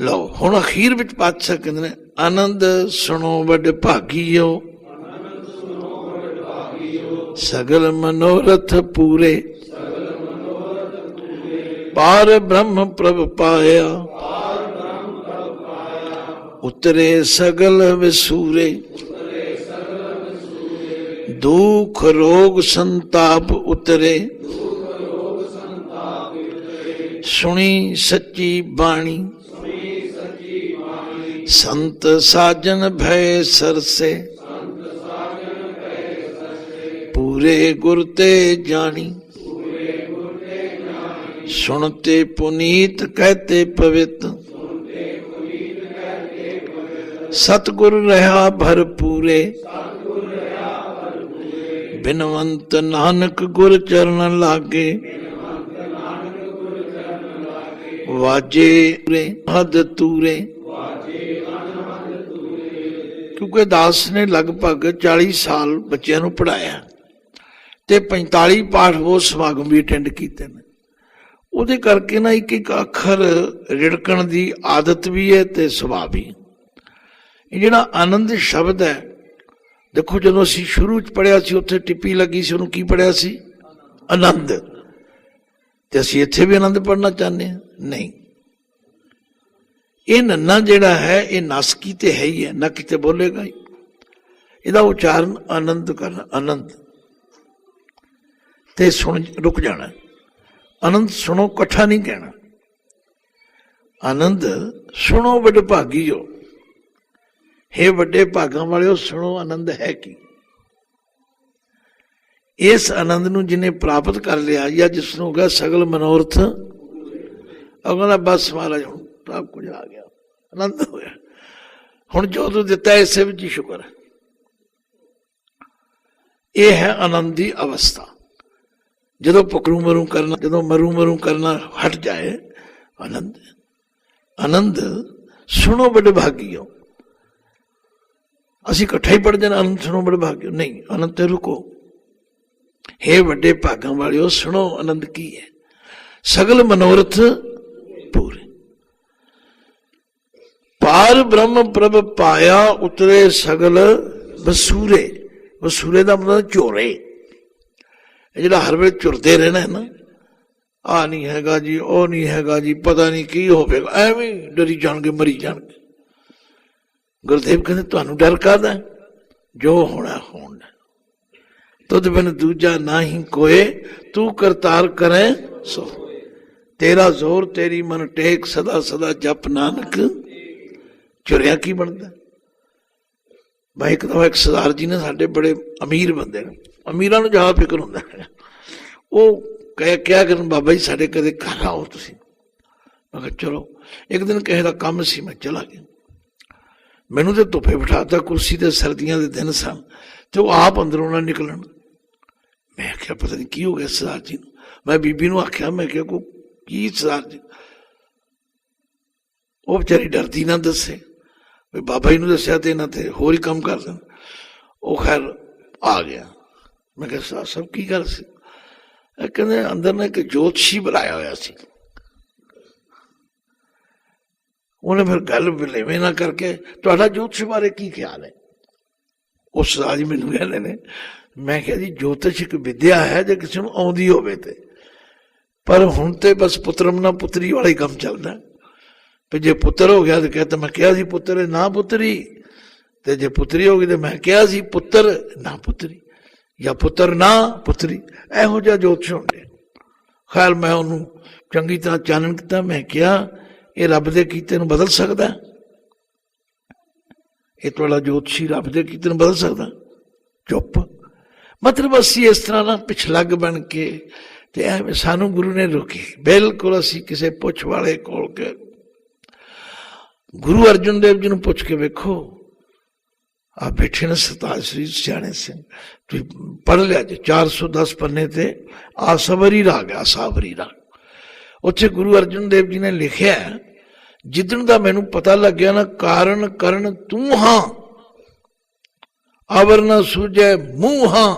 ਲਓ, ਹੁਣ ਅਖੀਰ ਵਿੱਚ ਪਾਤਸ਼ਾਹ ਕਹਿੰਦੇ ਨੇ, ਆਨੰਦ ਸੁਣੋ ਵੱਡ ਭਾਗੀਓ। ਸਗਲ ਮਨੋਰਥ ਪੂਰੇ। ਪਾਰ ਬ੍ਰਹਮ ਪ੍ਰਭ ਪਾਇਆ। ਉਤਰੇ ਸਗਲ ਵਿਸੂਰੇ। ਦੁਖ ਰੋਗ ਸੰਤਾਪ ਉਤਰੇ। ਸੁਣੀ ਸੱਚੀ ਬਾਣੀ। ਸੰਤ ਸਾਜਨ ਭੈ ਸਰਸੇ। ਪੂਰੇ ਗੁਰ ਤੇ ਜਾਣੀ। ਸੁਣਤੇ ਪੁਨੀਤ ਕਹਤੇ ਪਵਿੱਤ। ਸਤਗੁਰ ਰਹਾ ਭਰਪੂਰੇ। ਬਿਨਵੰਤ ਨਾਨਕ ਗੁਰ ਚਰਨ ਲਾਗੇ। ਵਾਜੇ ਹਦ ਤੂਰੇ। ਕਿਉਂਕਿ ਦਾਸ ਨੇ ਲਗਭਗ 40 ਸਾਲ ਬੱਚਿਆਂ ਨੂੰ ਪੜਾਇਆ ਤੇ 45 ਪਾਠ ਉਹ ਸਮਾਗਮ ਵੀ ਅਟੈਂਡ ਕੀਤੇ ਨੇ। ਉਹਦੇ ਕਰਕੇ ਨਾ ਇੱਕ ਇੱਕ ਅੱਖਰ ਰਿੜਕਣ ਦੀ ਆਦਤ ਵੀ ਹੈ ਤੇ ਸੁਭਾਅ ਵੀ ਇਹ ਜਿਹੜਾ ਆਨੰਦ ਸ਼ਬਦ ਹੈ, ਦੇਖੋ ਜਦੋਂ ਅਸੀਂ ਸ਼ੁਰੂ ਚ ਪੜਿਆ ਸੀ, ਉੱਥੇ ਟਿੱਪੀ ਲੱਗੀ ਸੀ, ਉਹਨੂੰ ਕੀ ਪੜਿਆ ਸੀ? ਆਨੰਦ। ਤੇ ਅਸੀਂ ਇੱਥੇ ਵੀ ਆਨੰਦ ਪੜਨਾ ਚਾਹੁੰਦੇ ਹਾਂ? ਨਹੀਂ। ਇਹ ਨੰਨਾ ਜਿਹੜਾ ਹੈ, ਇਹ ਨਾਸਕੀ ਤੇ ਹੈ ਹੀ ਹੈ, ਨਾ ਕਿਤੇ ਬੋਲੇਗਾ ਹੀ। ਇਹਦਾ ਉਚਾਰਨ ਆਨੰਦ ਕਰਨਾ ਆਨੰਦ। ਤੇ ਸੁਣ, ਰੁਕ ਜਾਣਾ। ਆਨੰਦ ਸੁਣੋ, ਇਕੱਠਾ ਨਹੀਂ ਕਹਿਣਾ। ਆਨੰਦ ਸੁਣੋ ਵੱਡ ਭਾਗੀਓ। हे ਵੱਡੇ ਭਾਗਾਂ ਵਾਲਿਓ, ਸੁਣੋ ਆਨੰਦ ਹੈ ਕੀ। ਇਸ ਆਨੰਦ ਨੂੰ ਜਿਹਨੇ ਪ੍ਰਾਪਤ ਕਰ ਲਿਆ ਜਾਂ ਜਿਸ ਨੂੰ ਹੋ ਸਗਲ ਮਨੋਰਥ ਅਗਲਾ ਬਸ ਮਹਾਰਾਜ, ਹੁਣ ਸਭ ਕੁਝ ਆ ਗਿਆ ਆਨੰਦ ਹੋਇਆ ਹੁਣ ਜੋ ਤੂੰ ਦਿੱਤਾ ਇਸੇ ਵਿੱਚ ਹੀ ਸ਼ੁਕਰ ਹੈ ਇਹ ਹੈ ਆਨੰਦ ਦੀ ਅਵਸਥਾ ਜਦੋਂ ਪਕੜੂ ਮਰੂ ਕਰਨਾ ਜਦੋਂ ਮਰੂ ਮਰੂ ਕਰਨਾ ਹਟ ਜਾਏ ਆਨੰਦ ਆਨੰਦ ਸੁਣੋ ਬੜੇ ਭਾਗੀਓ ਅਸੀਂ ਇਕੱਠੇ ਹੀ ਪੜ ਜਾਣਾ ਆਨੰਦ ਸੁਣੋ ਬੜੇ ਭਾਗੀਓ ਨਹੀਂ ਆਨੰਦ ਤੇ ਰੁਕੋ हे ਵੱਡੇ ਭਾਗਾਂ ਵਾਲਿਓ ਸੁਣੋ ਆਨੰਦ ਕੀ ਹੈ ਸਗਲ ਮਨੋਰਥ ਪੂਰੇ ਪਾਰ ਬ੍ਰਹਮ ਪ੍ਰਭ ਪਾਇਆ ਉਤਰੇ ਸਗਲ ਵਸੂਰੇ। ਵਸੂਰੇ ਦਾ ਮਤਲਬ ਝੋਰੇ। ਜਿਹੜਾ ਹਰ ਵੇਲੇ ਝੁਰਦੇ ਰਹਿਣਾ ਹੈ ਨਾ ਆ ਨਹੀਂ ਹੈਗਾ ਜੀ, ਉਹ ਨਹੀਂ ਹੈਗਾ ਜੀ, ਪਤਾ ਨਹੀਂ ਕੀ ਹੋਵੇਗਾ, ਐਵੇਂ ਡਰੀ ਜਾਣਗੇ, ਮਰੀ ਜਾਣਗੇ। ਗੁਰਦੇਵ ਕਹਿੰਦੇ, ਤੁਹਾਨੂੰ ਡਰ ਕਾਹਦਾ ਜੋ ਹੋਣਾ ਹੋਣਾ ਤੁਧ ਬਿਨ ਦੂਜਾ ਨਾਹੀ ਕੋਏ, ਤੂੰ ਕਰਤਾਰ ਕਰੇ ਸੋ। ਤੇਰਾ ਜ਼ੋਰ ਤੇਰੀ ਮਨ ਟੇਕ, ਸਦਾ ਸਦਾ ਜਪ ਨਾਨਕ ਚੁਰਿਆ ਕੀ ਬਣਦਾ? ਮੈਂ ਇੱਕ ਦਫਾ ਇੱਕ ਸਰਦਾਰ ਜੀ ਨੇ ਸਾਡੇ ਬੜੇ ਅਮੀਰ ਬੰਦੇ ਨੇ, ਅਮੀਰਾਂ ਨੂੰ ਜ਼ਿਆਦਾ ਫਿਕਰ ਹੁੰਦਾ ਹੈ। ਉਹ ਕਹਿ, ਕਿਹਾ ਕਰਨ ਬਾਬਾ ਜੀ, ਸਾਡੇ ਕਦੇ ਘਰ ਆਓ ਤੁਸੀਂ। ਮੈਂ ਕਿਹਾ, ਚਲੋ। ਇੱਕ ਦਿਨ ਕਿਸੇ ਦਾ ਕੰਮ ਸੀ, ਮੈਂ ਚਲਾ ਗਿਆ। ਮੈਨੂੰ ਤੇ ਧੁੱਪੇ ਬਿਠਾਤਾ, ਕੁਰਸੀ ਤੇ ਸਰਦੀਆਂ ਦੇ ਦਿਨ ਸਨ, ਤੇ ਉਹ ਆਪ ਅੰਦਰੋਂ ਨਾ ਨਿਕਲਣ। ਮੈਂ ਕਿਹਾ ਪਤਾ ਨਹੀਂ ਕੀ ਹੋ ਗਿਆ ਸਰਦਾਰ ਜੀ ਨੂੰ। ਮੈਂ ਬੀਬੀ ਨੂੰ ਆਖਿਆ, ਮੈਂ ਕਿਹਾ, ਕੋ ਕੀ ਸਰਦਾਰ ਜੀ? ਉਹ ਵਿਚਾਰੀ ਡਰਦੀ ਨਾ ਦੱਸੇ। ਵੀ ਬਾਬਾ ਜੀ ਨੂੰ ਦੱਸਿਆ ਤੇ ਇਹਨਾਂ ਤੇ ਹੋਰ ਹੀ ਕੰਮ ਕਰ ਦੇਣ ਉਹ ਖੈਰ ਆ ਗਿਆ। ਮੈਂ ਕਿਹਾ ਸਾਹਿਬ ਸਭ ਕੀ ਗੱਲ ਸੀ? ਇਹ ਕਹਿੰਦੇ, ਅੰਦਰ ਨੇ ਇੱਕ ਜੋਤਸ਼ੀ ਬੁਲਾਇਆ ਹੋਇਆ ਸੀ। ਉਹਨੇ ਫਿਰ ਗੱਲ ਬਲੇਵੇਂ ਨਾ ਕਰਕੇ, ਤੁਹਾਡਾ ਜੋਤਸ਼ ਬਾਰੇ ਕੀ ਖਿਆਲ ਹੈ? ਉਸ ਰਾਜ ਮੈਨੂੰ ਕਹਿੰਦੇ ਨੇ, ਮੈਂ ਕਿਹਾ ਜੀ, ਜੋਤਿਸ਼ ਇੱਕ ਵਿਦਿਆ ਹੈ, ਜੇ ਕਿਸੇ ਨੂੰ ਆਉਂਦੀ ਹੋਵੇ ਤੇ। ਪਰ ਹੁਣ ਤੇ ਬਸ ਪੁੱਤਰਮ ਨਾ ਪੁੱਤਰੀ ਵਾਲਾ ਹੀ ਕੰਮ ਚੱਲਦਾ। ਤੇ ਜੇ ਪੁੱਤਰ ਹੋ ਗਿਆ ਤੇ ਕਹਿੰਦਾ ਮੈਂ ਕਿਹਾ ਸੀ ਪੁੱਤਰ ਨਾ ਪੁੱਤਰੀ। ਤੇ ਜੇ ਪੁੱਤਰੀ ਹੋ ਗਈ ਤੇ ਮੈਂ ਕਿਹਾ ਸੀ ਪੁੱਤਰ, ਨਾ ਪੁੱਤਰੀ। ਜਾਂ ਪੁੱਤਰ ਨਾ ਪੁੱਤਰੀ। ਇਹੋ ਜਿਹਾ ਜੋਤਿਸ਼ ਹੁੰਦੇ ਖੈਰ, ਮੈਂ ਉਹਨੂੰ ਚੰਗੀ ਤਰ੍ਹਾਂ ਚਾਨਣ ਕੀਤਾ ਮੈਂ ਕਿਹਾ, ਇਹ ਰੱਬ ਦੇ ਕੀਤੇ ਨੂੰ ਬਦਲ ਸਕਦਾ ਇਹ ਤੁਹਾਡਾ ਜੋਤਸ਼ੀ ਰੱਬ ਦੇ ਕੀਤੇ ਨੂੰ ਬਦਲ ਸਕਦਾ ਚੁੱਪ। ਮਤਲਬ ਅਸੀਂ ਇਸ ਤਰ੍ਹਾਂ ਨਾ ਪਿਛਲੱਗ ਬਣ ਕੇ ਤੇ ਐਵੇਂ ਸਾਨੂੰ ਗੁਰੂ ਨੇ ਰੋਕੀ। ਬਿਲਕੁਲ ਅਸੀਂ ਕਿਸੇ ਪੁੱਛ ਵਾਲੇ ਕੋਲ ਕੇ ਗੁਰੂ ਅਰਜਨ ਦੇਵ ਜੀ ਨੂੰ ਪੁੱਛ ਕੇ ਵੇਖੋ, ਆ ਬੈਠੇ ਨੇ ਸਰਤਾਜ ਸ੍ਰੀ ਸਿਆਣੇ ਸਿੰਘ। ਤੁਸੀਂ ਪੜ੍ਹ ਲਿਆ ਜੀ 410 ਪੰਨੇ ਤੇ ਆਸਵਰੀ ਰਾਗ, ਆ ਰਾਗ। ਉੱਥੇ ਗੁਰੂ ਅਰਜਨ ਦੇਵ ਜੀ ਨੇ ਲਿਖਿਆ ਜਿੱਦਣ ਦਾ ਮੈਨੂੰ ਪਤਾ ਲੱਗਿਆ ਨਾ, ਕਾਰਨ ਕਰਨ ਤੂੰ ਹਾਂ ਅਵਰ ਨ ਸੂਝੈ ਮੂੰਹ ਹਾਂ,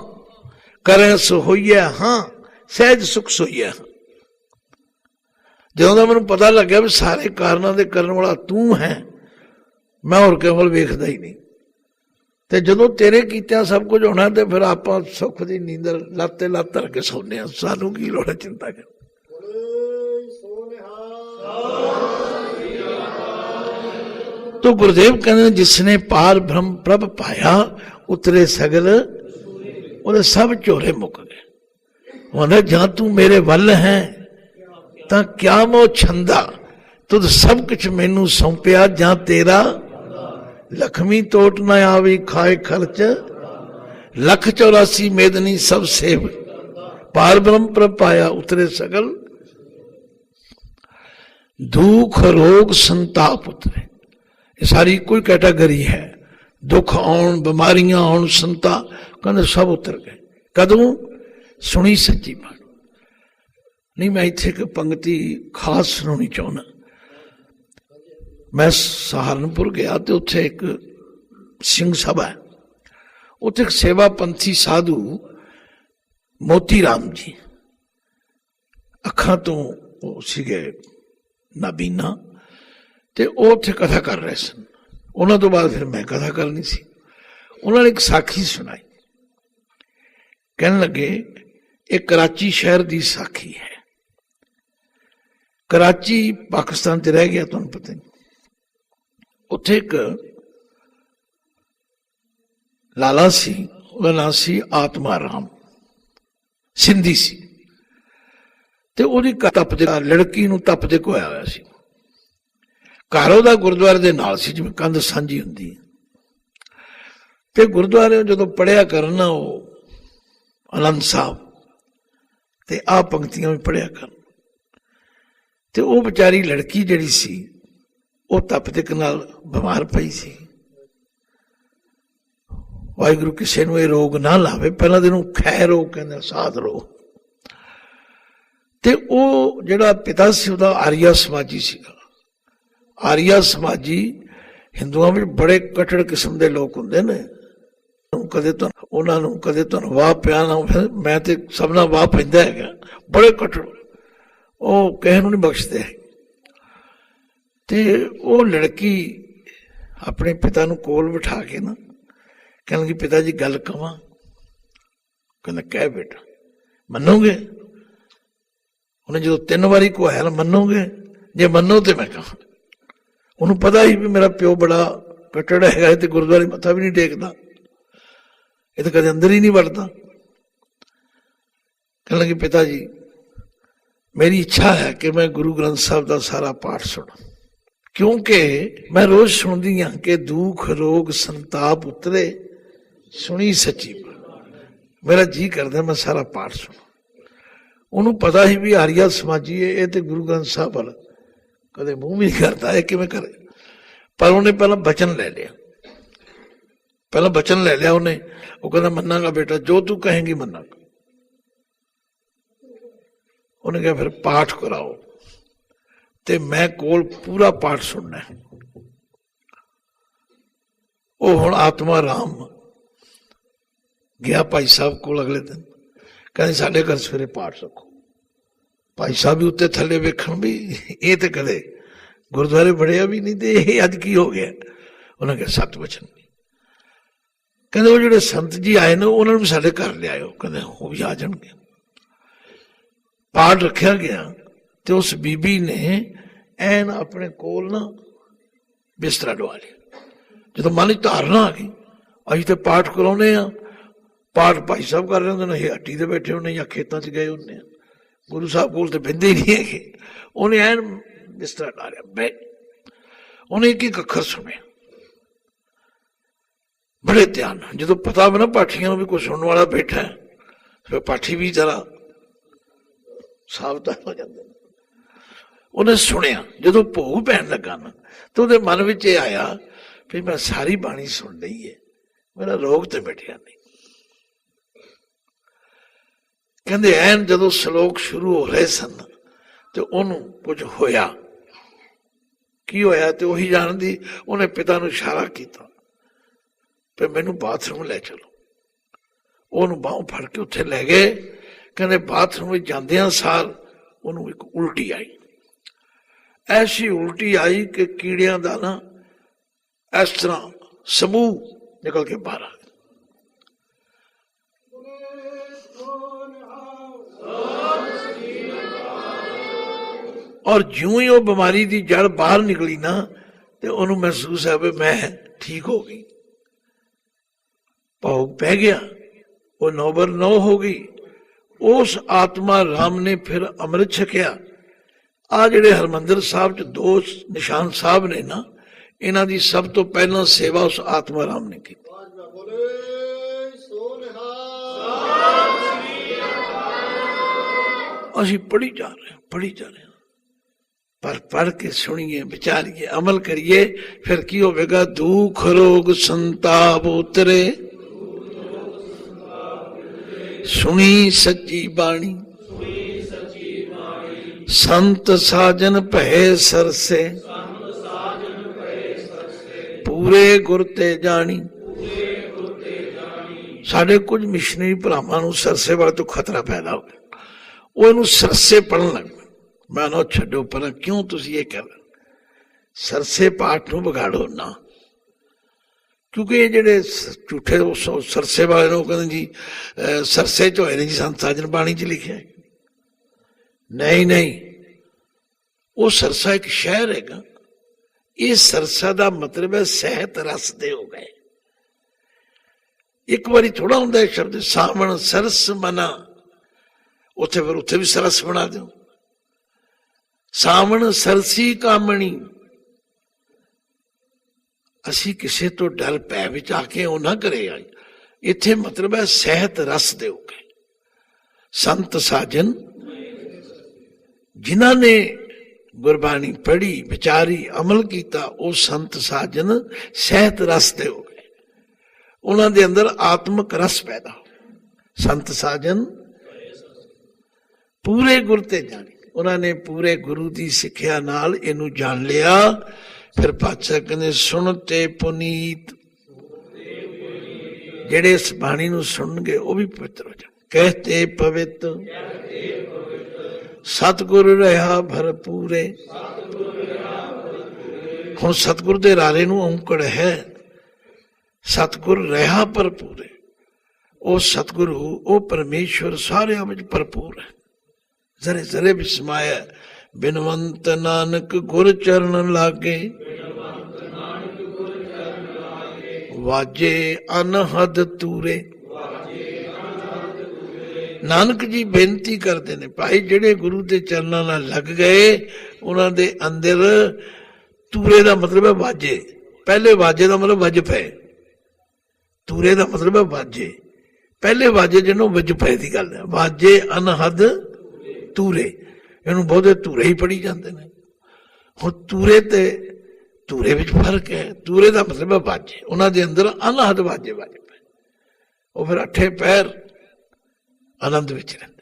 ਕਰੇ ਸੋ ਹੋਈਐ ਹਾਂ, ਸਹਿਜ ਸੁਖ ਸੋਈਐ ਜਦੋਂ ਦਾ ਮੈਨੂੰ ਪਤਾ ਲੱਗਿਆ ਵੀ ਸਾਰੇ ਕਾਰਨਾਂ ਦੇ ਕਰਨ ਵਾਲਾ ਤੂੰ ਹੈ ਮੈਂ ਹੋਰ ਕੇਵਲ ਵੇਖਦਾ ਹੀ ਨਹੀਂ। ਤੇ ਜਦੋਂ ਤੇਰੇ ਕੀਤਿਆਂ ਸਭ ਕੁਝ ਹੋਣਾ ਤੇ ਫਿਰ ਆਪਾਂ ਸੁੱਖ ਦੀ ਨੀਂਦਰ ਲੱਤੇ ਲੱਤ ਧਰ ਕੇ ਸੌਂਦੇ ਹਾਂ। ਸਾਨੂੰ ਕੀ ਲੋੜ ਚਿੰਤਾ ਕਰ ਤੋ ਗੁਰਦੇਵ ਕਹਿੰਦੇ ਨੇ, ਜਿਸਨੇ ਪਾਰ ਬ੍ਰਹਮ ਪ੍ਰਭ ਪਾਇਆ ਉਤਰੇ ਸਗਲ ਉਹਦੇ ਸਭ ਝੋਰੇ ਮੁੱਕ ਗਏ। ਉਹਨੇ ਜਾਂ ਤੂੰ ਮੇਰੇ ਵੱਲ ਹੈ ਤਾਂ ਕਿਆ ਮੋ ਛੰਦਾ। ਤੁਧ ਸਭ ਕੁਝ ਮੈਨੂੰ ਸੌਂਪਿਆ, ਜਾਂ ਤੇਰਾ? ਲਖਮੀ ਟੋਟ ਨਾ ਆਵੇ ਖਾਏ ਖਰਚ। ਲੱਖ 84 ਮੇਦਨੀ ਸਭ ਸੇਵ। ਪਾਰ ਬ੍ਰਹਮ ਪ੍ਰਭ ਪਾਇਆ ਉਤਰੇ ਸਗਲ। ਦੁੱਖ, ਰੋਗ, ਸੰਤਾਪ ਉਤਰੇ। ਇਹ ਸਾਰੀ ਕੋਈ ਕੈਟਾਗਰੀ ਹੈ। ਦੁੱਖ ਆਉਣ, ਬਿਮਾਰੀਆਂ ਆਉਣ, ਸੰਤਾ। ਕਹਿੰਦੇ ਸਭ ਉਤਰ ਗਏ। ਕਦੋਂ? ਸੁਣੀ ਸੱਚੀ ਬਾਣੀ। ਨਹੀਂ, ਮੈਂ ਇੱਥੇ ਇੱਕ ਪੰਕਤੀ ਖਾਸ ਸੁਣਾਉਣੀ ਚਾਹੁੰਦਾ। ਮੈਂ ਸਹਾਰਨਪੁਰ ਗਿਆ ਤੇ ਉੱਥੇ ਇੱਕ ਸਿੰਘ ਸਭਾ ਉੱਥੇ ਇੱਕ ਸੇਵਾ ਪੰਥੀ ਸਾਧੂ ਮੋਤੀ ਰਾਮ ਜੀ ਅੱਖਾਂ ਤੋਂ ਉਹ ਸੀਗੇ ਨਾਬੀਨਾ ਤੇ ਉਹ ਉੱਥੇ ਕਥਾ ਕਰ ਰਹੇ ਸਨ। ਉਹਨਾਂ ਤੋਂ ਬਾਅਦ ਫਿਰ ਮੈਂ ਕਥਾ ਕਰਨੀ ਸੀ। ਉਹਨਾਂ ਨੇ ਇੱਕ ਸਾਖੀ ਸੁਣਾਈ। ਕਹਿਣ ਲੱਗੇ, ਇਹ ਕਰਾਚੀ ਸ਼ਹਿਰ ਦੀ ਸਾਖੀ ਹੈ। ਕਰਾਚੀ, ਪਾਕਿਸਤਾਨ 'ਚ ਰਹਿ ਗਿਆ, ਤੁਹਾਨੂੰ ਪਤਾ ਨਹੀਂ ਉੱਥੇ ਇੱਕ ਲਾਲਾ ਸੀ, ਉਹਦਾ ਨਾਮ ਸੀ ਆਤਮਾ ਰਾਮ। ਸਿੰਧੀ ਸੀ। ਤੇ ਉਹਦੀ ਕ- ਤਪ ਲੜਕੀ ਨੂੰ ਤਪ ਦੇ ਕੋਇਆ ਹੋਇਆ ਸੀ। ਘਰ ਉਹਦਾ ਗੁਰਦੁਆਰੇ ਦੇ ਨਾਲ ਸੀ, ਜਿਵੇਂ ਕੰਧ ਸਾਂਝੀ ਹੁੰਦੀ ਹੈ। ਤੇ ਗੁਰਦੁਆਰੇ ਜਦੋਂ ਪੜਿਆ ਕਰਨਾ, ਉਹ ਆਨੰਦ ਸਾਹਿਬ, ਤੇ ਆ ਪੰਕਤੀਆਂ ਵੀ ਪੜਿਆ ਕਰਨ। ਤੇ ਉਹ ਵਿਚਾਰੀ ਲੜਕੀ ਜਿਹੜੀ ਸੀ, ਉਹ ਤਪਤਿਕ ਨਾਲ ਬਿਮਾਰ ਪਈ ਸੀ। ਵਾਹਿਗੁਰੂ ਕਿਸੇ ਨੂੰ ਇਹ ਰੋਗ ਨਾ ਲਾਵੇ, ਪਹਿਲਾਂ ਦਿਨੋਂ ਖੈ ਰੋਗ ਕਹਿੰਦੇ ਸਾਧ ਰੋਗ। ਤੇ ਉਹ ਜਿਹੜਾ ਪਿਤਾ ਸੀ, ਉਹਦਾ ਆਰੀਆ ਸਮਾਜੀ ਸੀਗਾ। ਆਰੀਆ ਸਮਾਜੀ ਹਿੰਦੂਆਂ ਵਿੱਚ ਬੜੇ ਕਟੜ ਕਿਸਮ ਦੇ ਲੋਕ ਹੁੰਦੇ ਨੇ। ਕਦੇ ਤਾਂ ਉਹਨਾਂ ਨੂੰ ਕਦੇ ਤੁਹਾਨੂੰ ਵਾਹ ਪਿਆ ਨਾ ਮੈਂ ਤੇ ਸਭਨਾ ਵਾਹ ਪੈਂਦਾ ਹੈਗਾ। ਬੜੇ ਕਟੜ ਉਹ ਕਿਸੇ ਨੂੰ ਨਹੀਂ ਬਖਸ਼ਦੇ। ਤੇ ਉਹ ਲੜਕੀ ਆਪਣੇ ਪਿਤਾ ਨੂੰ ਕੋਲ ਬਿਠਾ ਕੇ ਨਾ ਕਹਿਣ ਲੱਗੀ, ਪਿਤਾ ਜੀ, ਗੱਲ ਕਵਾਂ? ਕਹਿੰਦਾ, ਕਹਿ ਬੇਟਾ, ਮੰਨੋਗੇ? ਉਹਨੇ ਜਦੋਂ ਤਿੰਨ ਵਾਰੀ ਕੁਹਾਇਆ ਮੰਨੋਗੇ? ਜੇ ਮੰਨੋ ਤੇ ਮੈਂ ਕਹਾਂ। ਉਹਨੂੰ ਪਤਾ ਹੀ ਵੀ ਮੇਰਾ ਪਿਓ ਬੜਾ ਕਟੜ ਹੈਗਾ ਤੇ ਗੁਰਦੁਆਰੇ ਮੱਥਾ ਵੀ ਨਹੀਂ ਟੇਕਦਾ। ਇਹ ਤਾਂ ਕਦੇ ਅੰਦਰ ਹੀ ਨਹੀਂ ਵੜਦਾ। ਕਹਿਣ ਲੱਗੇ, ਪਿਤਾ ਜੀ ਮੇਰੀ ਇੱਛਾ ਹੈ ਕਿ ਮੈਂ ਗੁਰੂ ਗ੍ਰੰਥ ਸਾਹਿਬ ਦਾ ਸਾਰਾ ਪਾਠ ਸੁਣਾ। ਕਿਉਂਕਿ ਮੈਂ ਰੋਜ਼ ਸੁਣਦੀ ਹਾਂ ਕਿ ਦੁੱਖ, ਰੋਗ, ਸੰਤਾਪ ਉਤਰੇ, ਸੁਣੀ ਸੱਚੀ। ਮੇਰਾ ਜੀ ਕਰਦਾ ਮੈਂ ਸਾਰਾ ਪਾਠ ਸੁਣਾ। ਉਹਨੂੰ ਪਤਾ ਹੀ ਵੀ ਆਰੀਆ ਸਮਾਜੀ ਹੈ, ਇਹ ਤੇ ਗੁਰੂ ਗ੍ਰੰਥ ਸਾਹਿਬ ਵੱਲ ਕਦੇ ਮੂੰਹ ਵੀ ਨਹੀਂ ਕਰਦਾ, ਇਹ ਕਿਵੇਂ ਕਰੇ। ਪਰ ਉਹਨੇ ਪਹਿਲਾਂ ਬਚਨ ਲੈ ਲਿਆ। ਪਹਿਲਾਂ ਬਚਨ ਲੈ ਲਿਆ ਉਹਨੇ। ਉਹ ਕਹਿੰਦਾ, ਮੰਨਾਂਗਾ ਬੇਟਾ, ਜੋ ਤੂੰ ਕਹੇਂਗੀ ਮੰਨਾਂਗਾ। ਉਹਨੇ ਕਿਹਾ, ਫਿਰ ਪਾਠ ਕਰਾਓ। ਤੇ ਮੈਂ ਕੋਲ ਪੂਰਾ ਪਾਠ ਸੁਣਨਾ ਉਹ ਹੁਣ ਆਤਮਾ ਰਾਮ ਗਿਆ ਭਾਈ ਸਾਹਿਬ ਕੋਲ ਅਗਲੇ ਦਿਨ। ਕਹਿੰਦੇ, ਸਾਡੇ ਘਰ ਸਵੇਰੇ ਪਾਠ ਰੱਖੋ। ਭਾਈ ਸਾਹਿਬ ਵੀ ਉੱਤੇ ਥੱਲੇ ਵੇਖਣ ਵੀ ਇਹ ਤੇ ਕਦੇ ਗੁਰਦੁਆਰੇ ਬੜਿਆ ਵੀ ਨਹੀਂ ਤੇ ਇਹ ਅੱਜ ਕੀ ਹੋ ਗਿਆ? ਉਹਨਾਂ ਕਿਹਾ, ਸਤ ਵਚਨ ਕਹਿੰਦੇ, ਉਹ ਜਿਹੜੇ ਸੰਤ ਜੀ ਆਏ ਨੇ, ਉਹਨਾਂ ਨੂੰ ਵੀ ਸਾਡੇ ਘਰ ਲਿਆਇਓ। ਕਹਿੰਦੇ, ਉਹ ਵੀ ਆ ਜਾਣਗੇ। ਪਾਠ ਰੱਖਿਆ ਗਿਆ ਤੇ ਉਸ ਬੀਬੀ ਨੇ ਐਨ ਆਪਣੇ ਕੋਲ ਨਾ ਬਿਸਤਰਾ ਡਵਾ ਲਿਆ। ਜਦੋਂ ਮਨ ਵਿੱਚ ਧਾਰਨਾ ਆ ਗਈ, ਅਸੀਂ ਤੇ ਪਾਠ ਕਰਾਉਨੇ ਆ ਪਾਠ ਭਾਈ ਸਾਹਿਬ ਕਰ ਰਹੇ ਹੁੰਦੇ ਨੇ ਇਹ ਹੱਟੀ ਤੇ ਬੈਠੇ ਹੁੰਦੇ ਜਾਂ ਖੇਤਾਂ 'ਚ ਗਏ ਹੁੰਦੇ ਆ ਗੁਰੂ ਸਾਹਿਬ ਕੋਲ ਤੇ ਬੰਦੇ ਨਹੀਂ ਹੈਗੇ। ਉਹਨੇ ਐਨ ਬਿਸਤਰਾ ਡਾਲਿਆ ਬੈ। ਉਹਨੇ ਇੱਕ ਇੱਕ ਅੱਖਰ ਸੁਣਿਆ। ਬੜੇ ਧਿਆਨ ਜਦੋਂ ਪਤਾ ਵੀ ਨਾ ਪਾਠੀਆਂ ਨੂੰ ਵੀ ਕੋਈ ਸੁਣਨ ਵਾਲਾ ਬੈਠਾ ਹੈ, ਫਿਰ ਪਾਠੀ ਵੀ ਜਰਾ ਸਾਵਧਾਨ ਹੋ ਜਾਂਦੇ ਨੇ। ਉਹਨੇ ਸੁਣਿਆ, ਜਦੋਂ ਭੋਗ ਪੈਣ ਲੱਗਾ ਨਾ, ਤੇ ਉਹਦੇ ਮਨ ਵਿੱਚ ਇਹ ਆਇਆ ਵੀ ਮੈਂ ਸਾਰੀ ਬਾਣੀ ਸੁਣ ਲਈ ਹੈ ਮੇਰਾ ਰੋਗ ਤੇ ਮਿਟਿਆ ਨਹੀਂ। ਕਹਿੰਦੇ, ਐਨ ਜਦੋਂ ਸ਼ਲੋਕ ਸ਼ੁਰੂ ਹੋ ਰਹੇ ਸਨ, ਤੇ ਉਹਨੂੰ ਕੁਝ ਹੋਇਆ। ਕੀ ਹੋਇਆ ਤੇ ਉਹੀ ਜਾਣਦੀ, ਉਹਨੇ ਪਿਤਾ ਨੂੰ ਇਸ਼ਾਰਾ ਕੀਤਾ ਤੇ ਮੈਨੂੰ ਬਾਥਰੂਮ ਲੈ ਚਲੋ। ਉਹਨੂੰ ਬਾਹੋਂ ਫੜ ਕੇ ਉੱਥੇ ਲੈ ਗਏ ਕਹਿੰਦੇ ਬਾਥਰੂਮ ਵਿੱਚ ਜਾਂਦਿਆਂ ਸਾਰ, ਉਹਨੂੰ ਇੱਕ ਉਲਟੀ ਆਈ। ਐਸੀ ਉਲਟੀ ਆਈ ਕਿ ਕੀੜਿਆਂ ਦਾ ਨਾ ਇਸ ਤਰ੍ਹਾਂ ਸਮੂਹ ਨਿਕਲ ਕੇ ਬਾਹਰ ਆ ਗਿਆ। ਔਰ ਜਿਉਂ ਹੀ ਉਹ ਬਿਮਾਰੀ ਦੀ ਜੜ ਬਾਹਰ ਨਿਕਲੀ ਨਾ, ਤੇ ਉਹਨੂੰ ਮਹਿਸੂਸ ਹੈ ਵੀ ਮੈਂ ਠੀਕ ਹੋ ਗਈ। ਭੋਗ ਪੈ ਗਿਆ। ਉਹ ਨੌਬਰ ਨੌ ਹੋ ਗਈ। ਉਸ ਆਤਮਾ ਰਾਮ ਨੇ ਫਿਰ ਅੰਮ੍ਰਿਤ ਛਕਿਆ ਆ ਜਿਹੜੇ ਹਰਮੰਦਰ ਸਾਹਿਬ ਚ ਦੋ ਨਿਸ਼ਾਨ ਸਾਹਿਬ ਨੇ ਨਾ ਇਹਨਾਂ ਦੀ ਸਭ ਤੋਂ ਪਹਿਲਾਂ ਸੇਵਾ ਉਸ ਆਤਮਾ ਰਾਮ ਨੇ ਕੀਤੀ ਬੋਲੇ ਸੋਨਿਹਾ ਅਸੀਂ ਪੜ੍ਹੀ ਜਾ ਰਹੇ ਹਾਂ ਪੜ੍ਹੀ ਜਾ ਰਹੇ ਹਾਂ ਪਰ ਪੜ੍ਹ ਕੇ ਸੁਣੀਏ ਵਿਚਾਰੀਏ ਅਮਲ ਕਰੀਏ ਫਿਰ ਕੀ ਹੋਵੇਗਾ ਦੁੱਖ ਰੋਗ ਸੰਤਾਪ ਉਤਰੇ ਸੁਣੀ ਸੱਚੀ ਬਾਣੀ ਸੰਤ ਸਾਜਨ ਭੈ ਸਰਸੇ ਪੂਰੇ ਗੁਰ ਤੇ ਜਾਣੀ ਸਾਡੇ ਕੁਝ ਮਿਸ਼ਨਰੀ ਭਰਾਵਾਂ ਨੂੰ ਸਰਸੇ ਵਾਲੇ ਤੋਂ ਖਤਰਾ ਪੈਦਾ ਹੋ ਗਿਆ ਉਹ ਇਹਨੂੰ ਸਰਸੇ ਪੜਨ ਲੱਗ ਪਏ ਮੈਂ ਨਾ ਛੱਡੋ ਪਰ ਕਿਉਂ ਤੁਸੀਂ ਇਹ ਕਰ ਸਰਸੇ ਪਾਠ ਨੂੰ ਵਿਗਾੜੋ ਨਾ ਕਿਉਂਕਿ ਇਹ ਜਿਹੜੇ ਸ- ਝੂਠੇ ਉਹ ਸ- ਸਰਸੇ ਵਾਲੇ ਨੂੰ ਕਹਿੰਦੇ ਜੀ ਅਹ, ਸਰਸੇ ਚ ਹੋਏ ਨੇ ਜੀ ਸੰਤ ਸਾਜਨ ਬਾਣੀ ਚ ਲਿਖਿਆ ਹੈ ਨਹੀਂ ਨਹੀਂ ਉਹ ਸਰਸਾ ਇੱਕ ਸ਼ਹਿਰ ਹੈਗਾ ਇਹ ਸਰਸਾ ਦਾ ਮਤਲਬ ਹੈ ਸਹਿਤ ਰਸ ਦੇ ਹੋ ਗਏ ਇੱਕ ਵਾਰੀ ਥੋੜਾ ਹੁੰਦਾ ਹੈ ਸ਼ਬਦ ਸਾਵਣ ਸਰਸ ਮਨਾ ਉੱਥੇ ਫਿਰ ਉੱਥੇ ਵੀ ਸਰਸ ਬਣਾ ਦਿਓ ਸਾਵਣ ਸਰਸੀ ਕਾਮਣੀ ਅਸੀਂ ਕਿਸੇ ਤੋਂ ਡਰ ਪੈ ਵਿੱਚ ਆ ਕੇ ਉਹ ਨਾ ਕਰੇ ਆਈ ਇੱਥੇ ਮਤਲਬ ਹੈ ਸਹਿਤ ਰਸ ਦਿਓਗੇ ਸੰਤ ਸਾਜਨ, ਜਿਨ੍ਹਾਂ ਨੇ ਗੁਰਬਾਣੀ ਪੜ੍ਹੀ, ਵਿਚਾਰੀ, ਅਮਲ ਕੀਤਾ, ਉਹ ਸੰਤ ਸਾਜਨ ਸਹਿਤ ਰਸ ਦੇ ਹੋ ਗਏ। ਉਹਨਾਂ ਦੇ ਅੰਦਰ ਆਤਮਿਕ ਰਸ ਪੈਦਾ ਹੋ ਸੰਤ ਸਾਜਨ ਪੂਰੇ ਗੁਰ ਤੇ ਜਾਣੀ। ਉਹਨਾਂ ਨੇ ਪੂਰੇ ਗੁਰੂ ਦੀ ਸਿੱਖਿਆ ਨਾਲ ਇਹਨੂੰ ਜਾਣ ਲਿਆ। ਫਿਰ ਪਾਤਸ਼ਾਹ ਕਹਿੰਦੇ, ਸੁਣ ਤੇ ਪੁਨੀਤ। ਜਿਹੜੇ ਇਸ ਬਾਣੀ ਨੂੰ ਸੁਣਨਗੇ, ਉਹ ਵੀ ਪਵਿੱਤਰ ਹੋ ਜਾਣ ਕਹਤੇ ਪਵਿੱਤ। ਸਤਿਗੁਰ ਰਹਾ ਭਰਪੂਰੇ ਹੁਣ ਸਤਿਗੁਰ ਦੇ ਰਾਰੇ ਨੂੰ ਔਂਕੜ ਹੈ। ਸਤਿਗੁਰ ਰਹਾ ਭਰਪੂਰੇ ਉਹ ਸਤਿਗੁਰੂ, ਉਹ ਪਰਮੇਸ਼ਵਰ ਸਾਰਿਆਂ ਵਿੱਚ ਭਰਪੂਰ ਹੈ। ਜ਼ਰੇ ਜ਼ਰੇ ਵਿੱਚ ਸਮਾਇਆ ਬਿਨਵੰਤ ਨਾਨਕ ਗੁਰ ਚਰਨ ਲਾਗੇ। ਵਾਜੇ ਅਨਹਦ ਤੂਰੇ। ਨਾਨਕ ਜੀ ਬੇਨਤੀ ਕਰਦੇ ਨੇ, ਭਾਈ ਜਿਹੜੇ ਗੁਰੂ ਦੇ ਚਰਨਾਂ ਨਾਲ ਲੱਗ ਗਏ, ਉਹਨਾਂ ਦੇ ਅੰਦਰ ਤੂਰੇ ਦਾ ਮਤਲਬ ਹੈ ਵਾਜੇ। ਪਹਿਲੇ ਵਾਜੇ ਦਾ ਮਤਲਬ ਵੱਜ ਪਏ। ਤੂਰੇ ਦਾ ਮਤਲਬ ਹੈ ਵਾਜੇ। ਪਹਿਲੇ ਵਾਜੇ ਜਿਹਨੂੰ ਵੱਜ ਪਏ ਦੀ ਗੱਲ ਹੈ। ਵਾਜੇ ਅਨਹਦ ਤੂਰੇ। ਇਹਨੂੰ ਬਹੁਤੇ ਤੂਰੇ ਹੀ ਪੜੀ ਜਾਂਦੇ ਨੇ। ਹੁਣ ਤੂਰੇ ਤੇ, ਧੂਰੇ ਵਿੱਚ ਫ਼ਰਕ ਹੈ। ਤੂਰੇ ਦਾ ਮਤਲਬ ਹੈ ਵਾਜੇ। ਉਹਨਾਂ ਦੇ ਅੰਦਰ ਅਨਹਦ ਵਾਜੇ ਵਾਜੇ ਉਹ ਫਿਰ ਅੱਠੇ ਪੈਰ ਆਨੰਦ ਵਿੱਚ ਰਹਿੰਦੇ।